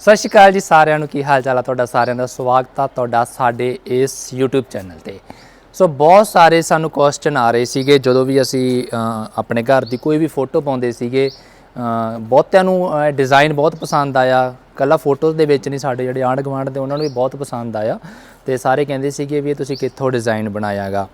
ਸਤਿ ਸ਼੍ਰੀ ਅਕਾਲ ਜੀ ਸਾਰਿਆਂ ਨੂੰ, ਕੀ ਹਾਲ ਚਾਲ ਆ ਤੁਹਾਡਾ ਸਾਰਿਆਂ ਦਾ? ਸਵਾਗਤ ਆ ਤੁਹਾਡਾ ਸਾਡੇ ਇਸ YouTube ਚੈਨਲ ਤੇ। ਸੋ ਬਹੁਤ ਸਾਰੇ ਸਾਨੂੰ ਕੁਐਸਚਨ ਆ ਰਹੇ ਸੀਗੇ, ਜਦੋਂ ਵੀ ਅਸੀਂ ਆਪਣੇ ਘਰ ਦੀ ਕੋਈ ਵੀ ਫੋਟੋ ਪਾਉਂਦੇ ਸੀਗੇ ਬਹੁਤਿਆਂ ਨੂੰ ਡਿਜ਼ਾਈਨ ਬਹੁਤ ਪਸੰਦ ਆਇਆ। ਕੱਲਾ ਫੋਟੋਜ਼ ਦੇ ਵਿੱਚ ਨਹੀਂ, ਸਾਡੇ ਜਿਹੜੇ ਆਂਢ ਗੁਆਂਢ ਦੇ, ਉਹਨਾਂ ਨੂੰ ਵੀ ਬਹੁਤ ਪਸੰਦ ਆਇਆ। ਤੇ ਸਾਰੇ ਕਹਿੰਦੇ ਸੀਗੇ ਵੀ ਇਹ ਤੁਸੀਂ ਕਿੱਥੋਂ ਡਿਜ਼ਾਈਨ ਬਣਾਇਆਗਾ?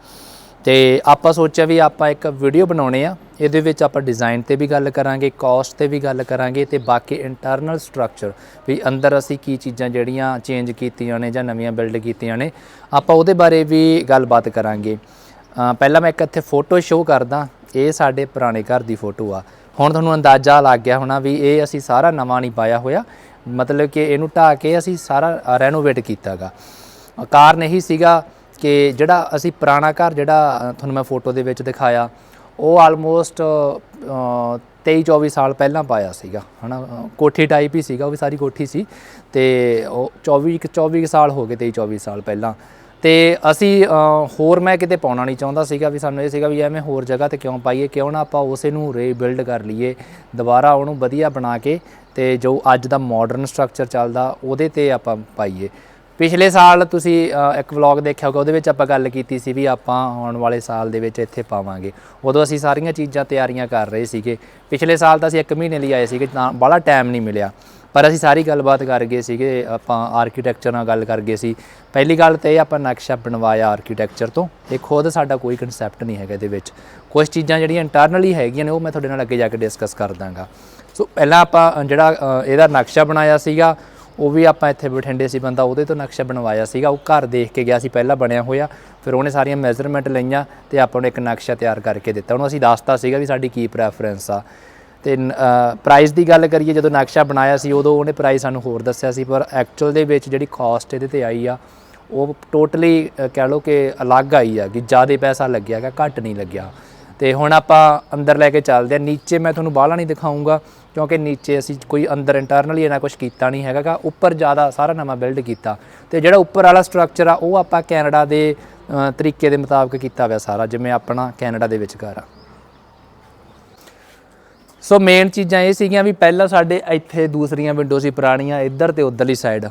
ਤੇ ਆਪਾਂ ਸੋਚਿਆ ਵੀ ਆਪਾਂ ਇੱਕ ਵੀਡੀਓ ਬਣਾਉਣੇ ਆ। ਇਹਦੇ ਵਿੱਚ ਆਪਾਂ ਡਿਜ਼ਾਈਨ ਤੇ ਵੀ ਗੱਲ ਕਰਾਂਗੇ ਕਾਸਟ ਤੇ ਵੀ ਗੱਲ ਕਰਾਂਗੇ ਤੇ ਬਾਕੀ ਇੰਟਰਨਲ ਸਟਰਕਚਰ ਵੀ ਅੰਦਰ ਅਸੀਂ ਕੀ ਚੀਜ਼ਾਂ ਜਿਹੜੀਆਂ ਚੇਂਜ ਕੀਤੀਆਂ ਨੇ ਜਾਂ ਨਵੀਆਂ ਬਿਲਡ ਕੀਤੀਆਂ ਨੇ, ਆਪਾਂ ਉਹਦੇ ਬਾਰੇ ਵੀ ਗੱਲਬਾਤ ਕਰਾਂਗੇ। ਪਹਿਲਾਂ ਮੈਂ ਇੱਕ ਇੱਥੇ ਫੋਟੋ ਸ਼ੋਅ ਕਰਦਾ, ਇਹ ਸਾਡੇ ਪੁਰਾਣੇ ਘਰ ਦੀ ਫੋਟੋ ਆ। ਹੁਣ ਤੁਹਾਨੂੰ ਅੰਦਾਜ਼ਾ ਲੱਗ ਗਿਆ ਹੋਣਾ ਵੀ ਇਹ ਅਸੀਂ ਸਾਰਾ ਨਵਾਂ ਨਹੀਂ ਪਾਇਆ ਹੋਇਆ। ਮਤਲਬ ਕਿ ਇਹਨੂੰ ਢਾ ਕੇ ਅਸੀਂ ਸਾਰਾ ਰੈਨੋਵੇਟ ਕੀਤਾਗਾ। ਕਾਰਨ ਇਹੀ ਸੀਗਾ ਕਿ ਜਿਹੜਾ ਅਸੀਂ ਪੁਰਾਣਾ ਘਰ ਜਿਹੜਾ ਤੁਹਾਨੂੰ ਮੈਂ ਫੋਟੋ ਦੇ ਵਿੱਚ ਦਿਖਾਇਆ ਉਹ ਆਲਮੋਸਟ 23 24 ਸਾਲ ਪਹਿਲਾਂ ਪਾਇਆ ਸੀਗਾ ਹਨਾ? ਅ, ਕੋਠੀ ਟਾਈਪ ਹੀ ਸੀਗਾ ਉਹ ਵੀ ਸਾਰੀ ਕੋਠੀ ਸੀ ਤੇ ਉਹ 24 ਕੁ- 24 ਕੁ ਸਾਲ ਹੋ ਗਏ 23 24 ਸਾਲ ਪਹਿਲਾਂ। ਤੇ ਅਸੀਂ ਹੋਰ ਮੈਂ ਕਿਤੇ ਪਾਉਣਾ ਨਹੀਂ ਚਾਹੁੰਦਾ ਸੀਗਾ ਵੀ ਸਾਨੂੰ ਇਹ ਸੀਗਾ ਵੀ ਐਵੇਂ ਹੋਰ ਜਗ੍ਹਾ ਤੇ ਕਿਉਂ ਪਾਈਏ ਕਿਉਂ ਨਾ ਆਪਾਂ ਉਸੇ ਨੂੰ ਰੀਬਿਲਡ ਕਰ ਲਈਏ ਦੁਬਾਰਾ ਉਹਨੂੰ ਵਧੀਆ ਬਣਾ ਕੇ ਤੇ ਜੋ ਅੱਜ ਦਾ ਮਾਡਰਨ ਸਟਰਕਚਰ ਚੱਲਦਾ ਉਹਦੇ ਤੇ ਆਪਾਂ ਪਾਈਏ। ਪਿਛਲੇ ਸਾਲ ਤੁਸੀਂ ਇੱਕ ਵਲੌਗ ਦੇਖਿਆ ਹੋਗਾ ਉਹਦੇ ਵਿੱਚ ਆਪਾਂ ਗੱਲ ਕੀਤੀ ਸੀ ਵੀ ਆਪਾਂ ਆਉਣ ਵਾਲੇ ਸਾਲ ਦੇ ਵਿੱਚ ਇੱਥੇ ਪਾਵਾਂਗੇ। ਉਦੋਂ ਅਸੀਂ ਸਾਰੀਆਂ ਚੀਜ਼ਾਂ ਤਿਆਰੀਆਂ ਕਰ ਰਹੇ ਸੀਗੇ। ਪਿਛਲੇ ਸਾਲ ਤਾਂ ਅਸੀਂ 1 ਮਹੀਨੇ ਲਈ ਆਏ ਸੀਗੇ, ਤਾਂ ਬੜਾ ਟਾਈਮ ਨਹੀਂ ਮਿਲਿਆ। ਪਰ ਅਸੀਂ ਸਾਰੀ ਗੱਲਬਾਤ ਕਰ ਗਏ ਸੀਗੇ, ਆਪਾਂ ਆਰਕੀਟੈਕਚਰ ਨਾਲ ਗੱਲ ਕਰ ਗਏ ਸੀ। ਪਹਿਲੀ ਗੱਲ ਤੇ ਇਹ ਆਪਾਂ ਨਕਸ਼ਾ ਬਣਵਾਇਆ ਆਰਕੀਟੈਕਚਰ ਤੋਂ। ਤੇ ਖੁਦ ਸਾਡਾ ਕੋਈ ਕਨਸੈਪਟ ਨਹੀਂ ਹੈਗਾ ਇਹਦੇ ਵਿੱਚ। ਕੁਝ ਚੀਜ਼ਾਂ ਜਿਹੜੀਆਂ ਇੰਟਰਨਲੀ ਹੈਗੀਆਂ ਨੇ, ਉਹ ਮੈਂ ਤੁਹਾਡੇ ਨਾਲ ਅੱਗੇ ਜਾ ਕੇ ਡਿਸਕਸ ਕਰ ਦਾਂਗਾ। ਸੋ ਪਹਿਲਾਂ ਆਪਾਂ ਜਿਹੜਾ ਇਹਦਾ ਨਕਸ਼ਾ ਬਣਾਇਆ ਸੀਗਾ ਉਹ ਵੀ ਆਪਾਂ ਇੱਥੇ ਬਠਿੰਡੇ ਸੀ ਬੰਦਾ ਉਹਦੇ ਤੋਂ ਨਕਸ਼ਾ ਬਣਵਾਇਆ ਸੀਗਾ, ਉਹ ਘਰ ਦੇਖ ਕੇ ਗਿਆ ਸੀ, ਪਹਿਲਾਂ ਬਣਿਆ ਹੋਇਆ। ਫਿਰ ਉਹਨੇ ਸਾਰੀਆਂ ਮੈਜ਼ਰਮੈਂਟ ਲਈਆਂ ਤੇ ਆਪਾਂ ਨੂੰ ਇੱਕ ਨਕਸ਼ਾ ਤਿਆਰ ਕਰਕੇ ਦਿੱਤਾ। ਉਹਨੂੰ ਅਸੀਂ ਦੱਸਤਾ ਸੀਗਾ ਵੀ ਸਾਡੀ ਕੀ ਪ੍ਰੈਫਰੈਂਸ ਆ। ਤੇ ਪ੍ਰਾਈਸ ਦੀ ਗੱਲ ਕਰੀਏ, ਜਦੋਂ ਨਕਸ਼ਾ ਬਣਾਇਆ ਸੀ, ਉਦੋਂ ਉਹਨੇ ਪ੍ਰਾਈਸ ਸਾਨੂੰ ਹੋਰ ਦੱਸਿਆ ਸੀ, ਪਰ ਐਕਚੁਅਲ ਦੇ ਵਿੱਚ ਜਿਹੜੀ ਕਾਸਟ ਇਹਦੇ ਤੇ ਆਈ ਆ, ਉਹ ਟੋਟਲੀ ਕਹਿ ਲਓ ਕਿ ਅਲੱਗ ਆਈ ਆ, ਕਿ ਜ਼ਿਆਦਾ ਪੈਸਾ ਲੱਗਿਆਗਾ, ਘੱਟ ਨਹੀਂ ਲੱਗਿਆ। ਤੇ ਹੁਣ ਆਪਾਂ ਅੰਦਰ ਲੈ ਕੇ ਚੱਲਦੇ ਆ ਨੀਚੇ ਮੈਂ ਤੁਹਾਨੂੰ ਬਾਹਲਾ ਨਹੀਂ ਦਿਖਾਉਂਗਾ ਕਿਉਂਕਿ ਨੀਚੇ ਅਸੀਂ ਕੋਈ ਅੰਦਰ ਇੰਟਰਨਲੀ ਇਹਨਾਂ ਕੁਝ ਕੀਤਾ ਨਹੀਂ ਹੈਗਾਗਾ ਉੱਪਰ ਜ਼ਿਆਦਾ ਸਾਰਾ ਨਵਾਂ ਬਿਲਡ ਕੀਤਾ। ਤੇ ਜਿਹੜਾ ਉੱਪਰ ਵਾਲਾ ਸਟਰਕਚਰ ਆ, ਉਹ ਆਪਾਂ ਕੈਨੇਡਾ ਦੇ ਤਰੀਕੇ ਦੇ ਮੁਤਾਬਕ ਕੀਤਾ ਹੋਇਆ ਸਾਰਾ, ਜਿਵੇਂ ਆਪਣਾ ਕੈਨੇਡਾ ਦੇ ਵਿੱਚ ਘਰ ਆ। ਸੋ ਮੇਨ ਚੀਜ਼ਾਂ ਇਹ ਸੀਗੀਆਂ ਵੀ ਪਹਿਲਾਂ ਸਾਡੇ ਇੱਥੇ ਦੂਸਰੀਆਂ ਵਿੰਡੋ ਸੀ ਪੁਰਾਣੀਆਂ, ਇੱਧਰ ਤੇ ਉੱਧਰਲੀ ਸਾਈਡ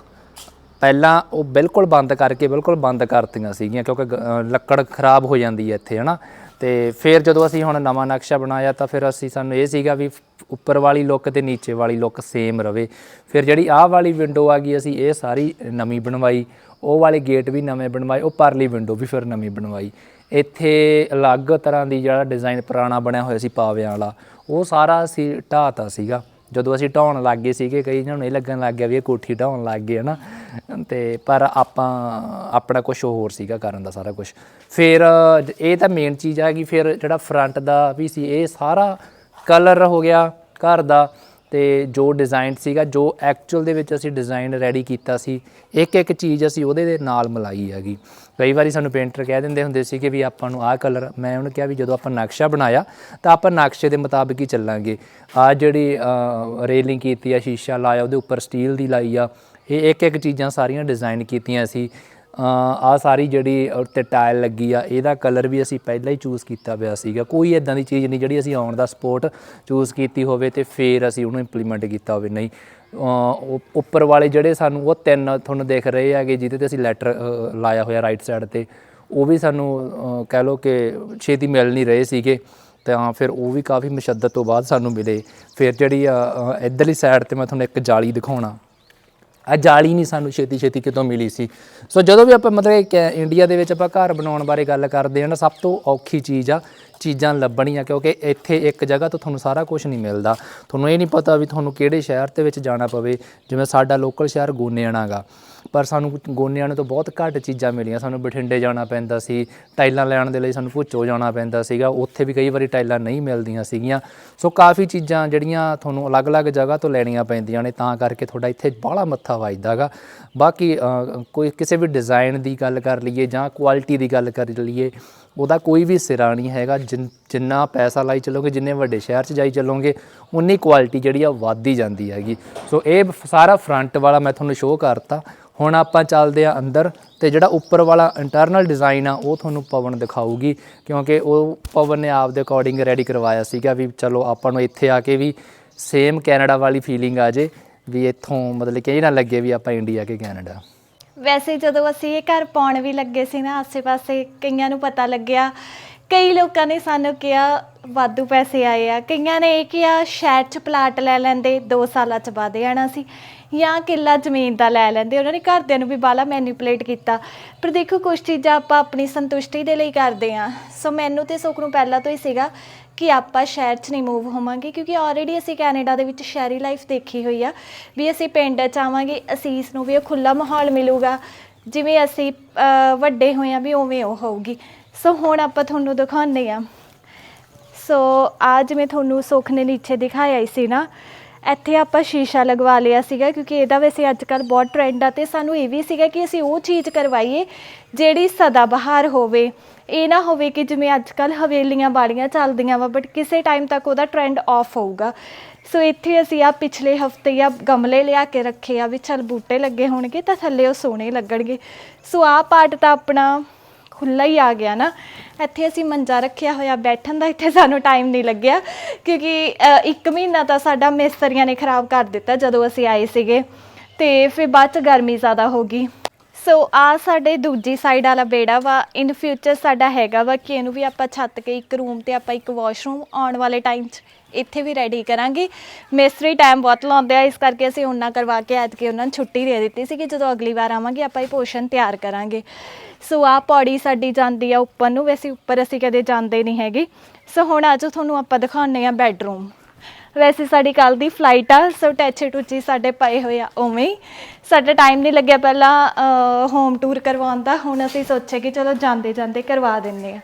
ਪਹਿਲਾਂ ਉਹ ਬਿਲਕੁਲ ਬੰਦ ਕਰਕੇ, ਬਿਲਕੁਲ ਬੰਦ ਕਰਤੀਆਂ ਸੀਗੀਆਂ, ਕਿਉਂਕਿ ਲੱਕੜ ਖਰਾਬ ਹੋ ਜਾਂਦੀ ਹੈ ਇੱਥੇ, ਹਨਾ? ਤੇ ਫਿਰ ਜਦੋਂ ਅਸੀਂ ਹੁਣ ਨਵਾਂ ਨਕਸ਼ਾ ਬਣਾਇਆ ਤਾਂ ਫਿਰ ਅਸੀਂ ਸਾਨੂੰ ਇਹ ਸੀਗਾ ਵੀ ਉੱਪਰ ਵਾਲੀ ਲੁੱਕ ਤੇ ਨੀਚੇ ਵਾਲੀ ਲੁੱਕ ਸੇਮ ਰਵੇ। ਫਿਰ ਜਿਹੜੀ ਆਹ ਵਾਲੀ ਵਿੰਡੋ ਆ ਗਈ, ਅਸੀਂ ਇਹ ਸਾਰੀ ਨਵੀਂ ਬਣਵਾਈ। ਉਹ ਵਾਲੇ ਗੇਟ ਵੀ ਨਵੇਂ ਬਣਵਾਏ, ਉਹ ਪਰਲੀ ਵਿੰਡੋ ਵੀ ਫਿਰ ਨਵੀਂ ਬਣਵਾਈ। ਇੱਥੇ ਅਲੱਗ ਤਰ੍ਹਾਂ ਦੀ ਜਿਹੜਾ ਡਿਜ਼ਾਈਨ ਪੁਰਾਣਾ ਬਣਿਆ ਹੋਇਆ ਸੀ ਪਾਵਿਆਂ ਵਾਲਾ, ਉਹ ਸਾਰਾ ਅਸੀਂ ਢਾਤਾ ਸੀਗਾ। ਜਦੋਂ ਅਸੀਂ ਢਾਉਣ ਲੱਗ ਗਏ ਸੀਗੇ, ਕਈ ਜਣ ਨੂੰ ਇਹ ਲੱਗਣ ਲੱਗ ਗਿਆ ਵੀ ਇਹ ਕੋਠੀ ਢਾਉਣ ਲੱਗ ਗਏ, ਹਨਾ? ਤੇ ਪਰ ਆਪਾਂ, ਆਪਣਾ ਕੁਝ ਹੋਰ ਸੀਗਾ ਕਰਨ ਦਾ ਸਾਰਾ ਕੁਝ ਫਿਰ ਇਹ ਤਾਂ ਮੇਨ ਚੀਜ਼ ਆ ਕਿ ਫਿਰ ਜਿਹੜਾ ਫਰੰਟ ਦਾ ਵੀ ਸੀ, ਇਹ ਸਾਰਾ ਕਲਰ ਹੋ ਗਿਆ ਘਰ ਦਾ। ਤੇ ਜੋ ਡਿਜ਼ਾਈਨ ਸੀਗਾ, ਜੋ ਐਕਚੁਅਲ ਦੇ ਵਿੱਚ ਅਸੀਂ ਡਿਜ਼ਾਈਨ ਰੈਡੀ ਕੀਤਾ ਸੀ ਇੱਕ ਇੱਕ ਚੀਜ਼ ਅਸੀਂ ਉਹਦੇ ਦੇ ਨਾਲ ਮਿਲਾਈ ਹੈਗੀ। ਕਈ ਵਾਰੀ ਸਾਨੂੰ ਪੇਂਟਰ ਕਹਿ ਦਿੰਦੇ ਹੁੰਦੇ ਸੀ ਕਿ ਵੀ ਆਪਾਂ ਨੂੰ ਆਹ ਕਲਰ ਮੈਂ ਉਹਨੂੰ ਕਿਹਾ ਵੀ ਜਦੋਂ ਆਪਾਂ ਨਕਸ਼ਾ ਬਣਾਇਆ, ਤਾਂ ਆਪਾਂ ਨਕਸ਼ੇ ਦੇ ਮੁਤਾਬਿਕ ਹੀ ਚੱਲਾਂਗੇ। ਆ ਜਿਹੜੀ ਰੇਲਿੰਗ ਕੀਤੀ ਆ, ਸ਼ੀਸ਼ਾ ਲਾਇਆ, ਉਹਦੇ ਉੱਪਰ ਸਟੀਲ ਦੀ ਲਾਈ ਆ, ਇਹ ਇੱਕ ਇੱਕ ਚੀਜ਼ਾਂ ਸਾਰੀਆਂ ਡਿਜ਼ਾਈਨ ਕੀਤੀਆਂ ਸੀ। ਆ ਸਾਰੀ ਜਿਹੜੀ ਉੱਤੇ ਟਾਇਲ ਲੱਗੀ ਆ ਇਹਦਾ ਕਲਰ ਵੀ ਅਸੀਂ ਪਹਿਲਾਂ ਹੀ ਚੂਜ਼ ਕੀਤਾ ਪਿਆ ਸੀਗਾ। ਕੋਈ ਇਦਾਂ ਦੀ ਚੀਜ਼ ਨਹੀਂ ਜਿਹੜੀ ਅਸੀਂ ਆਉਣ ਦਾ ਸਪੋਰਟ ਚੂਜ਼ ਕੀਤੀ ਹੋਵੇ ਤੇ ਫਿਰ ਅਸੀਂ ਉਹਨੂੰ ਇੰਪਲੀਮੈਂਟ ਕੀਤਾ ਹੋਵੇ। ਨਹੀਂ ਉੱਪਰ ਵਾਲੇ ਜਿਹੜੇ ਸਾਨੂੰ ਉਹ ਤਿੰਨ ਤੁਹਾਨੂੰ ਦੇਖ ਰਹੇ ਹੈਗੇ ਜਿਹਦੇ ਤੇ ਅਸੀਂ ਲੈਟਰ ਲਾਇਆ ਹੋਇਆ ਰਾਈਟ ਸਾਈਡ ਤੇ ਉਹ ਵੀ ਸਾਨੂੰ ਕਹਿ ਲਓ ਕਿ ਛੇਤੀ ਮਿਲ ਨਹੀਂ ਰਹੇ ਸੀਗੇ। ਤਾਂ ਫਿਰ ਉਹ ਵੀ ਕਾਫੀ ਮੁਸ਼ੱਦਤ ਤੋਂ ਬਾਅਦ ਸਾਨੂੰ ਮਿਲੇ। ਫਿਰ ਜਿਹੜੀ ਆ, ਇੱਧਰਲੀ ਸਾਈਡ ਤੇ ਮੈਂ ਤੁਹਾਨੂੰ ਇੱਕ ਜਾਲੀ ਦਿਖਾਉਣਾ। ਆ ਜਾਲੀ ਨਹੀਂ ਸਾਨੂੰ ਛੇਤੀ ਛੇਤੀ ਕਿਤੋਂ ਮਿਲੀ ਸੀ। ਸੋ ਜਦੋਂ ਵੀ ਆਪਾਂ ਮਤਲਬ ਕਿ ਇੰਡੀਆ ਦੇ ਵਿੱਚ ਆਪਾਂ ਘਰ ਬਣਾਉਣ ਬਾਰੇ ਗੱਲ ਕਰਦੇ ਹਾਂ ਨਾ, ਸਭ ਤੋਂ ਔਖੀ ਚੀਜ਼ ਆ ਚੀਜ਼ਾਂ ਲੱਭਣੀਆਂ, ਕਿਉਂਕਿ ਇੱਥੇ ਇੱਕ ਜਗ੍ਹਾ ਤੋਂ ਤੁਹਾਨੂੰ ਸਾਰਾ ਕੁਝ ਨਹੀਂ ਮਿਲਦਾ। ਤੁਹਾਨੂੰ ਇਹ ਨਹੀਂ ਪਤਾ ਵੀ ਤੁਹਾਨੂੰ ਕਿਹੜੇ ਸ਼ਹਿਰ ਦੇ ਵਿੱਚ ਜਾਣਾ ਪਵੇ, ਜਿਵੇਂ ਸਾਡਾ ਲੋਕਲ ਸ਼ਹਿਰ ਗੋਨੇਆਣਾ ਗਾ। ਪਰ ਸਾਨੂੰ ਗੋਨੇਆਣੇ ਤੋਂ ਬਹੁਤ ਘੱਟ ਚੀਜ਼ਾਂ ਮਿਲੀਆਂ। ਸਾਨੂੰ ਬਠਿੰਡੇ ਜਾਣਾ ਪੈਂਦਾ ਸੀ, ਟਾਈਲਾਂ ਲੈਣ ਦੇ ਲਈ ਸਾਨੂੰ ਭੁੱਚੋ ਜਾਣਾ ਪੈਂਦਾ ਸੀਗਾ। ਉੱਥੇ ਵੀ ਕਈ ਵਾਰੀ ਟਾਈਲਾਂ ਨਹੀਂ ਮਿਲਦੀਆਂ ਸੀਗੀਆਂ। ਸੋ ਕਾਫੀ ਚੀਜ਼ਾਂ ਜਿਹੜੀਆਂ ਤੁਹਾਨੂੰ ਅਲੱਗ-ਅਲੱਗ ਜਗ੍ਹਾ ਤੋਂ ਲੈਣੀਆਂ ਪੈਂਦੀਆਂ ਨੇ, ਤਾਂ ਕਰਕੇ ਤੁਹਾਡਾ ਇੱਥੇ ਬਾਹਲਾ ਮੱਥਾ ਵੱਜਦਾਗਾ ਬਾਕੀ ਕੋਈ ਕਿਸੇ ਵੀ ਡਿਜ਼ਾਈਨ ਦੀ ਗੱਲ ਕਰ ਲਈਏ ਜਾਂ ਕੁਆਲਿਟੀ ਦੀ ਗੱਲ ਕਰ ਲਈਏ ਉਹਦਾ ਕੋਈ ਵੀ ਸਿਰਾ ਨਹੀਂ ਹੈਗਾ, ਜਿਨ- ਜਿੰਨਾ ਪੈਸਾ ਲਾਈ ਚੱਲੋਗੇ, ਜਿੰਨੇ ਵੱਡੇ ਸ਼ਹਿਰ 'ਚ ਜਾਈ ਚੱਲੋਗੇ ਉਨੀ ਕੁਆਲਿਟੀ ਜਿਹੜੀ ਆ ਵੱਧਦੀ ਜਾਂਦੀ ਹੈਗੀ। ਸੋ ਇਹ ਸਾਰਾ ਫਰੰਟ ਵਾਲਾ ਮੈਂ ਤੁਹਾਨੂੰ ਸ਼ੋਅ ਕਰਤਾ। ਹੁਣ ਆਪਾਂ ਚੱਲਦੇ ਆ ਅੰਦਰ ਤੇ ਜਿਹੜਾ ਉੱਪਰ ਵਾਲਾ ਇੰਟਰਨਲ ਡਿਜ਼ਾਈਨ ਆ, ਉਹ ਤੁਹਾਨੂੰ ਪਵਨ ਦਿਖਾਊਗੀ, ਕਿਉਂਕਿ ਉਹ ਪਵਨ ਨੇ ਆਪ ਦੇ ਅਕੋਰਡਿੰਗ ਰੈਡੀ ਕਰਵਾਇਆ ਸੀਗਾ ਵੀ ਚਲੋ ਆਪਾਂ ਨੂੰ ਇੱਥੇ ਆ ਕੇ ਵੀ ਸੇਮ ਕੈਨੇਡਾ ਵਾਲੀ ਫੀਲਿੰਗ ਆ ਜੇ, ਵੀ ਇੱਥੋਂ ਮਤਲਬ ਕਿ ਇਹ ਨਾ ਲੱਗੇ ਵੀ ਆਪਾਂ ਇੰਡੀਆ ਕਿ ਕੈਨੇਡਾ ਵੈਸੇ ਜਦੋਂ ਅਸੀਂ ਇਹ ਘਰ ਪਾਉਣ ਵੀ ਲੱਗੇ ਸੀ ਨਾ, ਆਸੇ-ਪਾਸੇ ਕਈਆਂ ਨੂੰ ਪਤਾ ਲੱਗਿਆ, ਕਈ ਲੋਕਾਂ ਨੇ ਸਾਨੂੰ ਕਿਹਾ, ਵਾਧੂ ਪੈਸੇ ਆਏ ਆ। ਕਈਆਂ ਨੇ ਇਹ ਕਿਹਾ, ਸ਼ਹਿਰ 'ਚ ਪਲਾਟ ਲੈ ਲੈਂਦੇ 2 ਸਾਲਾਂ 'ਚ ਵਧ ਜਾਣਾ ਸੀ। ਜਾਂ ਕਿੱਲਾ ਜ਼ਮੀਨ ਦਾ ਲੈ ਲੈਂਦੇ, ਉਹਨਾਂ ਨੇ ਘਰਦਿਆਂ ਨੂੰ ਵੀ ਬਾਲਾ ਮੈਨੀਪੂਲੇਟ ਕੀਤਾ। ਪਰ ਦੇਖੋ ਕੁਝ ਚੀਜ਼ਾਂ ਆਪਾਂ ਆਪਣੀ ਸੰਤੁਸ਼ਟੀ ਦੇ ਲਈ ਕਰਦੇ ਆ ਸੋ ਮੈਨੂੰ ਤੇ ਸੁਖ ਨੂੰ ਪਹਿਲਾਂ ਤੋਂ ਹੀ ਸੀਗਾ ਕਿ ਆਪਾਂ ਸ਼ਹਿਰ 'ਚ ਨਹੀਂ ਮੂਵ ਹੋਵਾਂਗੇ ਕਿਉਂਕਿ ਆਲਰੇਡੀ ਅਸੀਂ ਕੈਨੇਡਾ ਦੇ ਵਿੱਚ ਸ਼ਹਿਰੀ ਲਾਈਫ ਦੇਖੀ ਹੋਈ ਆ ਵੀ ਅਸੀਂ ਪਿੰਡ 'ਚ ਆਵਾਂਗੇ ਅਸੀਸ ਨੂੰ ਵੀ ਉਹ ਖੁੱਲਾ ਮਾਹੌਲ ਮਿਲੂਗਾ ਜਿਵੇਂ ਅਸੀਂ ਅਹ, ਵੱਡੇ ਹੋਏ ਆ ਵੀ ਉਵੇਂ ਉਹ ਹੋਊਗੀ। ਸੋ ਹੁਣ ਆਪਾਂ ਤੁਹਾਨੂੰ ਦਿਖਾਉਂਦੇ ਆ। ਸੋ ਅੱਜ ਜਿਵੇਂ ਤੁਹਾਨੂੰ ਸੁੱਖ ਨੇ ਨੀਚੇ ਦਿਖਾਇਆ ਹੀ ਸੀ ਨਾ ਇੱਥੇ ਆਪਾਂ ਸ਼ੀਸ਼ਾ ਲਗਵਾ ਲਿਆ ਸੀਗਾ, ਕਿਉਂਕਿ ਇਹਦਾ ਵੈਸੇ ਅੱਜ ਕੱਲ ਬਹੁਤ ਟ੍ਰੈਂਡ ਆ ਤੇ ਸਾਨੂੰ ਇਹ ਵੀ ਸੀਗਾ ਕਿ ਅਸੀਂ ਉਹ ਚੀਜ਼ ਕਰਵਾਈਏ ਜਿਹੜੀ ਸਦਾ ਬਹਾਰ ਹੋਵੇ। ਇਹ ਨਾ ਹੋਵੇ ਕਿ ਜਿਵੇਂ ਅੱਜ ਕੱਲ ਹਵੇਲੀਆਂ ਬਾੜੀਆਂ ਚੱਲਦੀਆਂ ਵਾ ਬਟ ਕਿਸੇ ਟਾਈਮ ਤੱਕ ਉਹਦਾ ਟ੍ਰੈਂਡ ਆਫ ਹੋਊਗਾ। ਸੋ ਇੱਥੇ ਅਸੀਂ ਆ ਪਿਛਲੇ ਹਫ਼ਤੇ ਆ ਗਮਲੇ ਲਿਆ ਕੇ ਰੱਖੇ ਆ, ਵੀ ਚੱਲ ਬੂਟੇ ਲੱਗੇ ਹੋਣਗੇ ਤਾਂ ਥੱਲੇ ਉਹ ਸੋਹਣੇ ਲੱਗਣਗੇ। ਸੋ ਆਹ ਪਾਰਟ ਤਾਂ ਆਪਣਾ ਖੁੱਲਾ ਹੀ ਆ ਗਿਆ ਨਾ ਇੱਥੇ ਅਸੀਂ ਮੰਜਾ ਰੱਖਿਆ ਹੋਇਆ ਬੈਠਣ ਦਾ ਇੱਥੇ ਸਾਨੂੰ ਟਾਈਮ ਨਹੀਂ ਲੱਗਿਆ ਕਿਉਂਕਿ ਅ, ਇੱਕ ਮਹੀਨਾ ਤਾਂ ਸਾਡਾ ਮਿਸਤਰੀਆਂ ਨੇ ਖਰਾਬ ਕਰ ਦਿੱਤਾ ਜਦੋਂ ਅਸੀਂ ਆਏ ਸੀਗੇ ਤੇ ਫਿਰ ਬਾਅਦ ਚ ਗਰਮੀ ਜ਼ਿਆਦਾ ਹੋ ਗਈ। ਸੋ ਆ ਸਾਡੇ ਦੂਜੀ ਸਾਈਡ ਵਾਲਾ ਬੇੜਾ ਵਾ। ਇਨ ਫਿਊਚਰ ਸਾਡਾ ਹੈਗਾ ਵਾ ਕਿ ਇਹਨੂੰ ਵੀ ਆਪਾਂ ਛੱਤ ਕੇ ਇੱਕ ਰੂਮ ਤੇ ਆਪਾਂ ਇੱਕ ਵਾਸ਼ਰੂਮ ਆਉਣ ਵਾਲੇ ਟਾਈਮ 'ਚ ਇੱਥੇ ਵੀ ਰੈਡੀ ਕਰਾਂਗੇ। ਮਿਸਤਰੀ ਟਾਈਮ ਬਹੁਤ ਲਾਉਂਦੇ ਆ, ਇਸ ਕਰਕੇ ਅਸੀਂ ਉਹਨਾਂ ਕਰਵਾ ਕੇ ਐਤਕੀ ਉਹਨਾਂ ਨੂੰ ਛੁੱਟੀ ਦੇ ਦਿੱਤੀ ਸੀ ਕਿ ਜਦੋਂ ਅਗਲੀ ਵਾਰ ਆਵਾਂਗੇ, ਆਪਾਂ ਇਹ ਪੋਰਸ਼ਨ ਤਿਆਰ ਕਰਾਂਗੇ। ਸੋ ਆ ਪੌੜੀ ਸਾਡੀ ਜਾਂਦੀ ਆ ਉੱਪਰ ਨੂੰ। ਵੈਸੇ ਉੱਪਰ ਅਸੀਂ ਕਦੇ ਜਾਂਦੇ ਨਹੀਂ ਹੈਗੇ। ਸੋ ਹੁਣ ਆਜੋ ਤੁਹਾਨੂੰ ਆਪਾਂ ਦਿਖਾਉਂਦੇ ਆ ਬੈੱਡਰੂਮ ਵੈਸੇ ਸਾਡੀ ਕੱਲ ਦੀ ਫਲਾਈਟ ਆ, ਸੋ ਟੈਚੇ ਟੁੱਚੀ ਸਾਡੇ ਪਏ ਹੋਏ ਆ ਉਵੇਂ ਹੀ। ਸਾਡਾ ਟਾਈਮ ਨਹੀਂ ਲੱਗਿਆ ਪਹਿਲਾਂ ਹੋਮ ਟੂਰ ਕਰਵਾਉਣ ਦਾ, ਹੁਣ ਅਸੀਂ ਸੋਚਿਆ ਕਿ ਚਲੋ ਜਾਂਦੇ ਜਾਂਦੇ ਕਰਵਾ ਦਿੰਦੇ ਆ।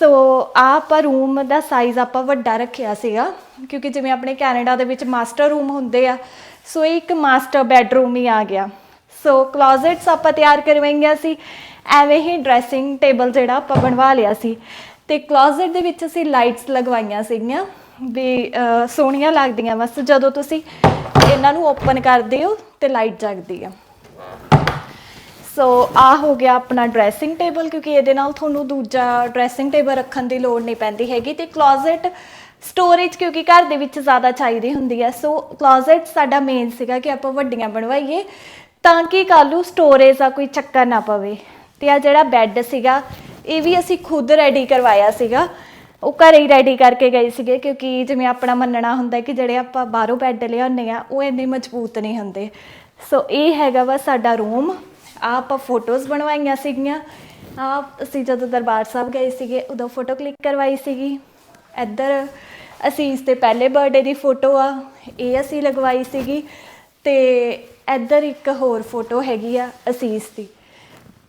ਸੋ ਆ ਆਪਾਂ ਰੂਮ ਦਾ ਸਾਈਜ਼ ਆਪਾਂ ਵੱਡਾ ਰੱਖਿਆ ਸੀਗਾ, ਕਿਉਂਕਿ ਜਿਵੇਂ ਆਪਣੇ ਕੈਨੇਡਾ ਦੇ ਵਿੱਚ ਮਾਸਟਰ ਰੂਮ ਹੁੰਦੇ ਆ, ਸੋ ਇਹ ਇੱਕ ਮਾਸਟਰ ਬੈਡਰੂਮ ਹੀ ਆ ਗਿਆ। ਸੋ ਕਲੋਜ਼ਟਸ ਆਪਾਂ ਤਿਆਰ ਕਰਵਾਈਆਂ ਸੀ, ਐਵੇਂ ਹੀ ਡਰੈਸਿੰਗ ਟੇਬਲ ਜਿਹੜਾ ਆਪਾਂ ਬਣਵਾ ਲਿਆ ਸੀ। ਤੇ ਕਲੋਜ਼ਟ ਦੇ ਵਿੱਚ ਅਸੀਂ ਲਾਈਟਸ ਲਗਵਾਈਆਂ ਸੀਗੀਆਂ। ਵੀ ਅਹ, ਸੋਹਣੀਆਂ ਲੱਗਦੀਆਂ ਬਸ। ਜਦੋਂ ਤੁਸੀਂ ਇਹਨਾਂ ਨੂੰ ਓਪਨ ਕਰਦੇ ਹੋ ਤੇ ਲਾਈਟ ਜਗਦੀ ਆ। ਸੋ ਆ ਹੋ ਗਿਆ ਆਪਣਾ ਡਰੈਸਿੰਗ ਟੇਬਲ ਕਿਉਂਕਿ ਇਹਦੇ ਨਾਲ ਤੁਹਾਨੂੰ ਦੂਜਾ ਡਰੈਸਿੰਗ ਟੇਬਲ ਰੱਖਣ ਦੀ ਲੋੜ ਨਹੀਂ ਪੈਂਦੀ ਹੈਗੀ ਤੇ ਕਲੋਜ਼ਟ ਸਟੋਰੇਜ ਕਿਉਂਕਿ ਘਰ ਦੇ ਵਿੱਚ ਜ਼ਿਆਦਾ ਚਾਹੀਦੀ ਹੁੰਦੀ ਹੈ ਸੋ ਕਲੋਜ਼ਟ ਸਾਡਾ ਮੇਨ ਸੀਗਾ ਕਿ ਆਪਾਂ ਵੱਡੀਆਂ ਬਣਵਾਈਏ ਤਾਂ ਕਿ ਕੱਲ੍ਹ ਨੂੰ ਸਟੋਰੇਜ ਦਾ ਕੋਈ ਚੱਕਰ ਨਾ ਪਵੇ। ਤੇ ਆ ਜਿਹੜਾ ਬੈੱਡ ਸੀਗਾ ਇਹ ਵੀ ਅਸੀਂ ਖੁਦ ਰੈਡੀ ਕਰਵਾਇਆ ਸੀਗਾ। ਉਹ ਘਰੇ ਹੀ ਰੈਡੀ ਕਰਕੇ ਗਏ ਸੀਗੇ, ਕਿਉਂਕਿ ਜਿਵੇਂ ਆਪਣਾ ਮੰਨਣਾ ਹੁੰਦਾ ਕਿ ਜਿਹੜੇ ਆਪਾਂ ਬਾਹਰੋਂ ਬੈੱਡ ਲਿਆਉਂਦੇ ਆ ਉਹ ਇੰਨੇ ਮਜ਼ਬੂਤ ਨਹੀਂ ਹੁੰਦੇ। ਸੋ ਇਹ ਹੈਗਾ ਵਾ ਸਾਡਾ ਰੂਮ ਆ ਆਪਾਂ ਫੋਟੋਜ਼ ਬਣਵਾਈਆਂ ਸੀਗੀਆਂ। ਆ ਅਸੀਂ ਜਦੋਂ ਦਰਬਾਰ ਸਾਹਿਬ ਗਏ ਸੀਗੇ, ਉਦੋਂ ਫੋਟੋ ਕਲਿੱਕ ਕਰਵਾਈ ਸੀਗੀ। ਇੱਧਰ ਅਸੀਂ ਇਸ ਤੇ ਪਹਿਲੇ ਬਰਥਡੇ ਦੀ ਫੋਟੋ ਆ, ਇਹ ਅਸੀਂ ਲਗਵਾਈ ਸੀਗੀ। ਤੇ ਇੱਧਰ ਇੱਕ ਹੋਰ ਫੋਟੋ ਹੈਗੀ ਆ ਅਸੀਸ ਦੀ।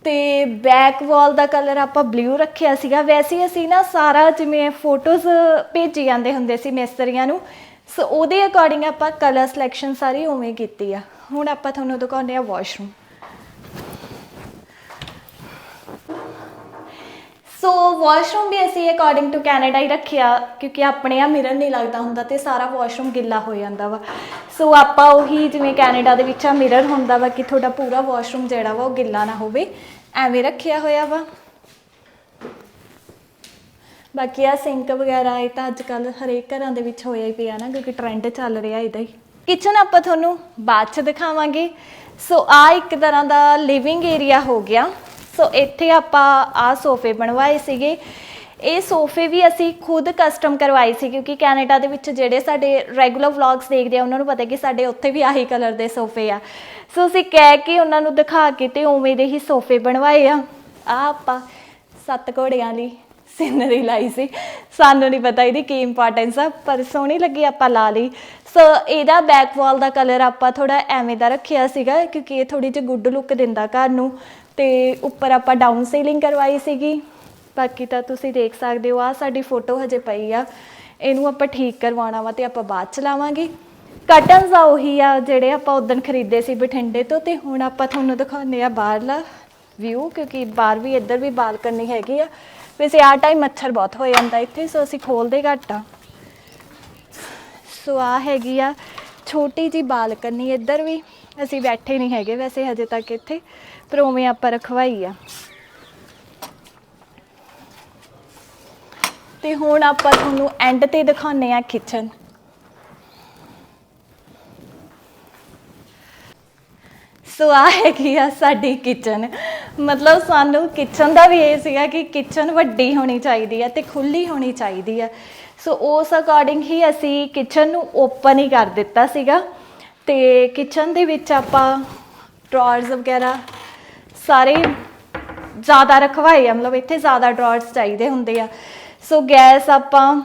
ਤੇ ਬੈਕ ਵਾਲ ਦਾ ਕਲਰ ਆਪਾਂ ਬਲੂ ਰੱਖਿਆ ਸੀਗਾ। ਵੈਸੇ ਅਸੀਂ ਨਾ ਸਾਰਾ ਜਿਵੇਂ ਫੋਟੋਜ਼ ਭੇਜੀ ਜਾਂਦੇ ਹੁੰਦੇ ਸੀ ਮਿਸਤਰੀਆਂ ਨੂੰ ਸੋ ਉਹਦੇ ਅਕੋਰਡਿੰਗ ਆਪਾਂ ਕਲਰ ਸਿਲੈਕਸ਼ਨ ਸਾਰੀ ਉਵੇਂ ਕੀਤੀ ਆ। ਹੁਣ ਆਪਾਂ ਤੁਹਾਨੂੰ ਦਿਖਾਉਂਦੇ ਆ ਵਾਸ਼ਰੂਮ ਸੋ ਵਾਸ਼ਰੂਮ ਵੀ ਅਸੀਂ ਅਕੋਰਡਿੰਗ ਟੂ ਕੈਨੇਡਾ ਹੀ ਰੱਖਿਆ, ਕਿਉਂਕਿ ਆਪਣੇ ਆ ਮਿਰਰ ਨਹੀਂ ਲੱਗਦਾ ਹੁੰਦਾ ਤੇ ਸਾਰਾ ਵਾਸ਼ਰੂਮ ਗਿੱਲਾ ਹੋ ਜਾਂਦਾ ਵਾ। ਸੋ ਆਪਾਂ ਉਹੀ ਜਿਵੇਂ ਕੈਨੇਡਾ ਦੇ ਵਿੱਚ ਆ ਮਿਰਰ ਹੁੰਦਾ ਵਾ ਕਿ ਤੁਹਾਡਾ ਪੂਰਾ ਵਾਸ਼ਰੂਮ ਜਿਹੜਾ ਵਾ ਉਹ ਗਿੱਲਾ ਨਾ ਹੋਵੇ। ਐਵੇਂ ਰੱਖਿਆ ਹੋਇਆ ਵਾ। ਬਾਕੀ ਆ ਸਿੰਕ ਵਗੈਰਾ ਇਹ ਤਾਂ ਅੱਜ ਕੱਲ ਹਰੇਕ ਘਰਾਂ ਦੇ ਵਿੱਚ ਹੋਇਆ ਹੀ ਪਿਆ ਨਾ, ਕਿਉਂਕਿ ਟ੍ਰੈਂਡ ਚੱਲ ਰਿਹਾ ਇਹਦਾ ਹੀ। ਕਿਚਨ ਆਪਾਂ ਤੁਹਾਨੂੰ ਬਾਅਦ ਚ ਦਿਖਾਵਾਂਗੇ। ਸੋ ਆ ਇੱਕ ਤਰ੍ਹਾਂ ਦਾ ਲਿਵਿੰਗ ਏਰੀਆ ਹੋ ਗਿਆ। ਸੋ ਇੱਥੇ ਆਪਾਂ ਆ ਸੋਫੇ ਬਣਵਾਏ ਸੀਗੇ। ਇਹ ਸੋਫੇ ਵੀ ਅਸੀਂ ਖੁਦ ਕਸਟਮ ਕਰਵਾਏ ਸੀ, ਕਿਉਂਕਿ ਕੈਨੇਡਾ ਦੇ ਵਿੱਚ ਜਿਹੜੇ ਸਾਡੇ ਰੈਗੂਲਰ ਵਲੌਗਸ ਦੇਖਦੇ ਆ, ਉਹਨਾਂ ਨੂੰ ਪਤਾ ਕਿ ਸਾਡੇ ਉੱਥੇ ਵੀ ਆਹੀ ਕਲਰ ਦੇ ਸੋਫੇ ਆ। ਸੋ ਅਸੀਂ ਕਹਿ ਕੇ ਉਹਨਾਂ ਨੂੰ ਦਿਖਾ ਕੇ ਤੇ ਉਵੇਂ ਦੇ ਹੀ ਸੋਫੇ ਬਣਵਾਏ ਆ। ਆ ਆਪਾਂ ਸੱਤ ਘੋੜਿਆਂ ਲਈ ਸਿਨਰੀ ਲਾਈ ਸੀ। ਸਾਨੂੰ ਨਹੀਂ ਪਤਾ ਇਹਦੀ ਕੀ ਇੰਪੋਰਟੈਂਸ ਆ, ਪਰ ਸੋਹਣੀ ਲੱਗੀ ਆਪਾਂ ਲਾ ਲਈ। ਸੋ ਇਹਦਾ ਬੈਕ ਵਾਲ ਦਾ ਕਲਰ ਆਪਾਂ ਥੋੜਾ ਐਵੇਂ ਦਾ ਰੱਖਿਆ ਸੀਗਾ, ਕਿਉਂਕਿ ਇਹ ਥੋੜੀ ਜਿਹੀ ਗੁੱਡ ਲੁੱਕ ਦਿੰਦਾ ਘਰ ਨੂੰ। ਤੇ ਉੱਪਰ ਆਪਾਂ ਡਾਊਨ ਸੀਲਿੰਗ ਕਰਵਾਈ ਸੀਗੀ। ਬਾਕੀ ਤਾਂ ਤੁਸੀਂ ਦੇਖ ਸਕਦੇ ਹੋ ਆ ਸਾਡੀ ਫੋਟੋ ਹਜੇ ਪਈ ਆ। ਇਹਨੂੰ ਆਪਾਂ ਠੀਕ ਕਰਵਾਉਣਾ ਵਾ ਤੇ ਆਪਾਂ ਬਾਅਦ ਚ ਲਾਵਾਂਗੇ। ਕਟਨਸ ਆ ਉਹੀ ਆ ਜਿਹੜੇ ਆਪਾਂ ਉਦੋਂ ਖਰੀਦੇ ਸੀ ਬਠਿੰਡੇ ਤੋਂ ਤੇ ਹੁਣ ਆਪਾਂ ਤੁਹਾਨੂੰ ਦਿਖਾਉਂਦੇ ਆ ਬਾਹਰਲਾ ਵਿਊ ਕਿਉਂਕਿ ਬਾਹਰ ਵੀ, ਇੱਧਰ ਵੀ ਬਾਲਕਨੀ ਹੈਗੀ ਆ। ਵੈਸੇ ਆ ਟਾਈਮ ਮੱਛਰ ਬਹੁਤ ਹੋ ਜਾਂਦਾ ਇੱਥੇ, ਸੋ ਅਸੀਂ ਖੋਲਦੇ ਘੱਟ ਆ। ਸੋ ਆ ਹੈਗੀ ਆ ਛੋਟੀ ਜੀ ਬਾਲਕਨੀ ਇੱਧਰ ਵੀ। ਅਸੀਂ ਬੈਠੇ ਨਹੀਂ ਹੈਗੇ ਵੈਸੇ ਹਜੇ ਤੱਕ ਇੱਥੇ, ਪਰ ਉਵੇਂ ਆਪਾਂ ਰਖਵਾਈ ਆ। ਤੇ ਹੁਣ ਆਪਾਂ ਤੁਹਾਨੂੰ ਐਂਡ ਤੇ ਦਿਖਾਉਂਦੇ ਆ ਕਿਚਨ ਸੋ ਆ ਹੈਗੀ ਆ ਸਾਡੀ ਕਿਚਨ ਮਤਲਬ ਸਾਨੂੰ ਕਿਚਨ ਦਾ ਵੀ ਇਹ ਸੀਗਾ ਕਿ ਕਿਚਨ ਵੱਡੀ ਹੋਣੀ ਚਾਹੀਦੀ ਹੈ ਤੇ ਖੁੱਲੀ ਹੋਣੀ ਚਾਹੀਦੀ ਹੈ ਸੋ ਉਸ ਅਕੋਰਡਿੰਗ ਹੀ ਅਸੀਂ ਕਿਚਨ ਨੂੰ ਓਪਨ ਹੀ ਕਰ ਦਿੱਤਾ ਸੀਗਾ। ਤੇ ਕਿਚਨ ਦੇ ਵਿੱਚ ਆਪਾਂ ਡਰਾਅਰਸ ਵਗੈਰਾ ਸਾਰੇ ਜ਼ਿਆਦਾ ਰਖਵਾਏ ਆ। ਮਤਲਬ ਇੱਥੇ ਜ਼ਿਆਦਾ ਡਰਾਅਰਸ ਚਾਹੀਦੇ ਹੁੰਦੇ ਆ। ਸੋ ਗੈਸ ਆਪਾਂ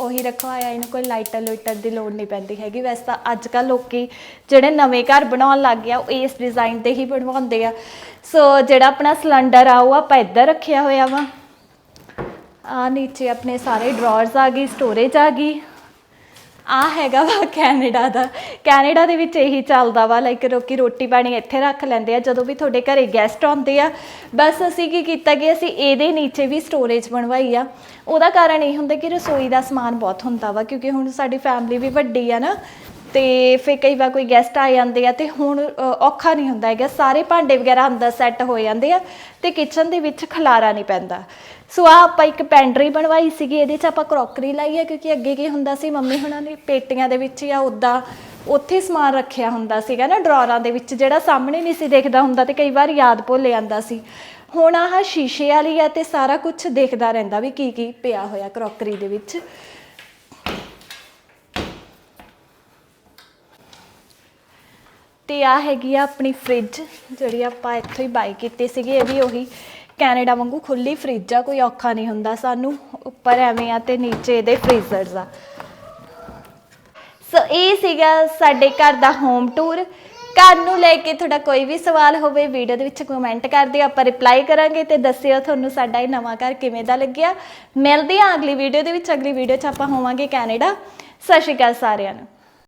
ਉਹੀ ਰਖਵਾਇਆ, ਇਹਨੂੰ ਕੋਈ ਲਾਈਟਰ ਲੁਈਟਰ ਦੀ ਲੋੜ ਨਹੀਂ ਪੈਂਦੀ ਹੈਗੀ। ਵੈਸੇ ਤਾਂ ਅੱਜ ਕੱਲ ਲੋਕੀ ਜਿਹੜੇ ਨਵੇਂ ਘਰ ਬਣਾਉਣ ਲੱਗ ਗਿਆ ਉਹ ਇਸ ਡਿਜ਼ਾਈਨ ਤੇ ਹੀ ਬਣਵਾਉਂਦੇ ਆ। ਸੋ ਜਿਹੜਾ ਆਪਣਾ ਸਿਲੰਡਰ ਆ, ਉਹ ਆਪਾਂ ਇੱਧਰ ਰੱਖਿਆ ਹੋਇਆ ਵਾ। ਆ ਨੀਚੇ ਆਪਣੇ ਸਾਰੇ ਡਰਾਅਰਸ ਆ ਗਈ ਸਟੋਰੇਜ ਆ ਗਈ। ਆ ਹੈਗਾ ਵਾ ਕੈਨੇਡਾ ਦਾ। ਕੈਨੇਡਾ ਦੇ ਵਿੱਚ ਇਹੀ ਚੱਲਦਾ ਵਾ ਲਾਈਕ ਲੋਕੀ ਰੋਟੀ ਪਾਣੀ ਇੱਥੇ ਰੱਖ ਲੈਂਦੇ ਆ, ਜਦੋਂ ਵੀ ਤੁਹਾਡੇ ਘਰੇ ਗੈਸਟ ਆਉਂਦੇ ਆ। ਬਸ ਅਸੀਂ ਕੀ ਕੀਤਾ ਕਿ ਅਸੀਂ ਇਹਦੇ ਨੀਚੇ ਵੀ ਸਟੋਰੇਜ ਬਣਵਾਈ ਆ। ਉਹਦਾ ਕਾਰਨ ਇਹ ਹੁੰਦਾ ਕਿ ਰਸੋਈ ਦਾ ਸਮਾਨ ਬਹੁਤ ਹੁੰਦਾ ਵਾ, ਕਿਉਂਕਿ ਹੁਣ ਸਾਡੀ ਫੈਮਿਲੀ ਵੀ ਵੱਡੀ ਆ ਨਾ, ਤੇ ਫਿਰ ਕਈ ਵਾਰ ਕੋਈ ਗੈਸਟ ਆ ਜਾਂਦੇ ਆ, ਤੇ ਹੁਣ ਔਖਾ ਨਹੀਂ ਹੁੰਦਾ ਹੈਗਾ। ਸਾਰੇ ਭਾਂਡੇ ਵਗੈਰਾ ਅੰਦਰ ਸੈੱਟ ਹੋ ਜਾਂਦੇ ਆ, ਤੇ ਕਿਚਨ ਦੇ ਵਿੱਚ ਖਲਾਰਾ ਨਹੀਂ ਪੈਂਦਾ। ਸੋ ਆ ਆਪਾਂ ਇੱਕ ਪੈਂਟਰੀ ਬਣਵਾਈ ਸੀਗੀ, ਇਹਦੇ 'ਚ ਆਪਾਂ ਕਰੋਕਰੀ ਲਾਈ ਹੈ ਕਿਉਂਕਿ ਅੱਗੇ ਕੀ ਹੁੰਦਾ ਸੀ, ਮੰਮੀ ਹੁਣਾਂ ਨੇ ਪੇਟੀਆਂ ਦੇ ਵਿੱਚ ਜਾਂ ਉੱਦਾਂ ਉੱਥੇ ਸਮਾਨ ਰੱਖਿਆ ਹੁੰਦਾ ਸੀਗਾ ਨਾ ਡਰਾਅਰਾਂ ਦੇ ਵਿੱਚ, ਜਿਹੜਾ ਸਾਹਮਣੇ ਨਹੀਂ ਸੀ ਦੇਖਦਾ ਹੁੰਦਾ ਤੇ ਕਈ ਵਾਰ ਯਾਦ ਭੁੱਲ ਜਾਂਦਾ ਸੀ। ਹੁਣ ਆਹ ਸ਼ੀਸ਼ੇ ਵਾਲੀ ਆ ਤੇ ਸਾਰਾ ਕੁਝ ਦੇਖਦਾ ਰਹਿੰਦਾ ਵੀ ਕੀ ਕੀ ਪਿਆ ਹੋਇਆ ਕਰੋਕਰੀ ਦੇ ਵਿੱਚ। ਤੇ ਆ ਹੈਗੀ ਆ ਆਪਣੀ ਫ੍ਰਿਜ, ਜਿਹੜੀ ਆਪਾਂ ਇੱਥੋਂ ਹੀ ਬਾਈ ਕੀਤੀ ਸੀਗੀ, ਇਹ ਵੀ ਉਹੀ। ਕੈਨੇਡਾ ਵਾਂਗੂ ਖੁੱਲੀ ਫ੍ਰਿਜ ਆ, ਕੋਈ ਔਖਾ ਨਹੀਂ ਹੁੰਦਾ ਸਾਨੂੰ। ਉੱਪਰ ਐਵੇਂ ਆ ਤੇ ਨੀਚੇ ਇਹਦੇ ਫ੍ਰੀਜ਼ਰਸ ਆ। ਸੋ ਇਹ ਸੀਗਾ ਸਾਡੇ ਘਰ ਦਾ ਹੋਮ ਟੂਰ ਘਰ ਨੂੰ ਲੈ ਕੇ ਤੁਹਾਡਾ ਕੋਈ ਵੀ ਸਵਾਲ ਹੋਵੇ ਵੀਡੀਓ ਦੇ ਵਿੱਚ ਕਮੈਂਟ ਕਰ ਦਿਓ ਆਪਾਂ ਰਿਪਲਾਈ ਕਰਾਂਗੇ ਤੇ ਦੱਸਿਓ ਤੁਹਾਨੂੰ ਸਾਡਾ ਇਹ ਨਵਾਂ ਘਰ ਕਿਵੇਂ ਦਾ ਲੱਗਿਆ। ਮਿਲਦੇ ਹਾਂ ਅਗਲੀ ਵੀਡੀਓ ਦੇ ਵਿੱਚ, ਅਗਲੀ ਵੀਡੀਓ 'ਚ ਆਪਾਂ ਹੋਵਾਂਗੇ ਕੈਨੇਡਾ। ਸਤਿ ਸ਼੍ਰੀ ਅਕਾਲ ਸਾਰਿਆਂ ਨੂੰ।